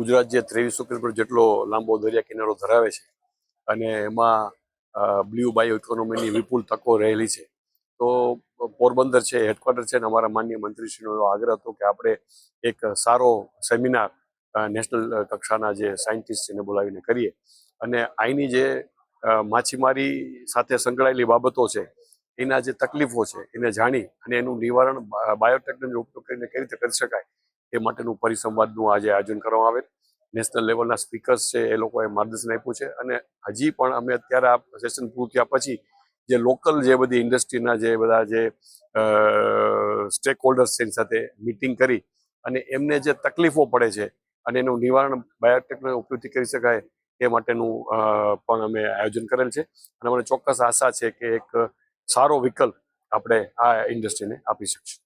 ગુજરાત જે ત્રેવીસો કિલોમીટર જેટલો લાંબો દરિયા કિનારો ધરાવે છે અને એમાં બ્લુ બાયો ઇકોનોમીની વિપુલ તકો રહેલી છે. તો પોરબંદર છે, હેડક્વાર્ટર છે અને અમારા માન્ય મંત્રીશ્રીનો એવો આગ્રહ હતો કે આપણે એક સારો સેમિનાર નેશનલ કક્ષાના જે સાયન્ટિસ્ટ છે એને બોલાવીને કરીએ. અને અહીંની જે માછીમારી સાથે સંકળાયેલી બાબતો છે, એના જે તકલીફો છે એને જાણી અને એનું નિવારણ બાયોટેકનોલોજી ઉપયોગ કરીને કઈ રીતે કરી શકાય એ માટેનું પરિસંવાદનું આજે આયોજન કરવામાં આવેલ. નેશનલ લેવલના સ્પીકર્સ છે, એ લોકોએ માર્ગદર્શન આપ્યું છે અને હજી પણ અમે અત્યારે આ સેશન પૂરું થયા પછી જે લોકલ જે બધી ઇન્ડસ્ટ્રીના જે બધા જે સ્ટેક હોલ્ડર્સ છે એની સાથે મિટિંગ કરી અને એમને જે તકલીફો પડે છે અને એનું નિવારણ બાયોટેકનો ઉપયોગથી કરી શકાય એ માટેનું પણ અમે આયોજન કરેલ છે. અને મને ચોક્કસ આશા છે કે એક સારો વિકલ્પ આપણે આ ઇન્ડસ્ટ્રીને આપી શકશું.